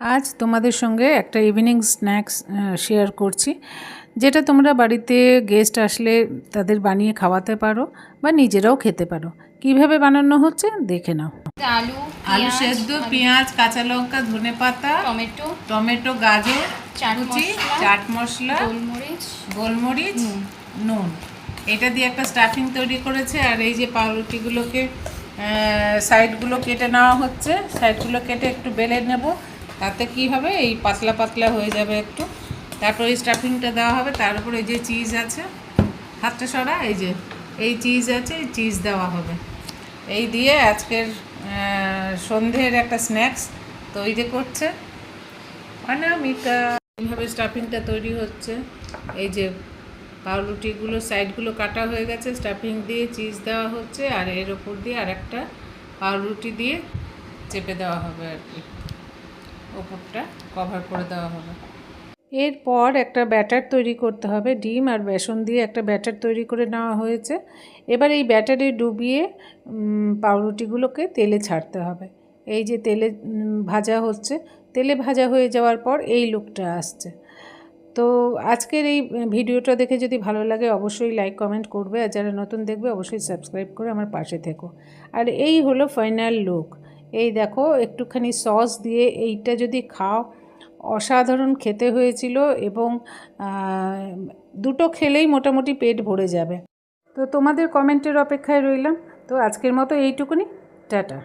আজ তোমাদের সঙ্গে একটা ইভিনিং স্ন্যাক্স শেয়ার করছি। যেটা তোমরা বাড়িতে গেস্ট আসলে তাদের বানিয়ে খাওয়াতে পারো বা নিজেরাও খেতে পারো। কীভাবে বানানো হচ্ছে দেখে নাও। আলু আলু সেদ্ধ পেঁয়াজ কাঁচা লঙ্কা ধনে পাতা টমেটো টমেটো গাজর চাট কুচি চাট মশলা গোলমরিচ গোলমরিচ নুন। এটা দিয়ে একটা স্টাফিং তৈরি করেছে আর এই যে পাউরুটিগুলোকে সাইডগুলো কেটে নেওয়া হচ্ছে। সাইডগুলো কেটে একটু বেলে নেব। তাতে কি হবে? এই পাতলা পাতলা হয়ে যাবে একটু। তারপর এই স্টাফিংটা দেওয়া হবে। তার উপর এই যে চিজ আছে, হাতটা সরা, এই যে, এই চিজ আছে, এই চিজ দেওয়া হবে। এই দিয়ে আজকের সন্ধ্যের একটা স্ন্যাক্স তৈরি করছে। অনামিকা এইভাবে স্টাফিংটা তৈরি হচ্ছে? এই যে, পাউরুটিগুলো সাইডগুলো কাটা হয়ে গেছে। স্টাফিং দিয়ে চিজ দেওয়া হচ্ছে। আর এর ওপর দিয়ে আরেকটা পাউরুটি দিয়ে চেপে দেওয়া হবে আর কি। ওপরটা কভার করে দেওয়া হবে। এরপর একটা ব্যাটার তৈরি করতে হবে, ডিম আর বেসন দিয়ে একটা ব্যাটার তৈরি করে নেওয়া হয়েছে। এবার এই ব্যাটারে ডুবিয়ে পাউরুটিগুলোকে তেলে ছাড়তে হবে। এই যে তেলে ভাজা হচ্ছে, তেলে ভাজা হয়ে যাওয়ার পর এই লুকটা আসছে। তো আজকের এই ভিডিওটা দেখে যদি ভালো লাগে অবশ্যই লাইক কমেন্ট করবে। আর যারা নতুন দেখবে অবশ্যই সাবস্ক্রাইব করে আমার পাশে থেকো। আর এই হলো ফাইনাল লুক এই দেখো, একটুখানি সস দিয়ে এইটা যদি খাও, অসাধারণ খেতে হয়েছিল এবং দুটো খেলেই মোটামুটি পেট ভরে যাবে। তো তোমাদের কমেন্টের অপেক্ষায় রইলাম। তো আজকের মতো এইটুকুনি। টাটা।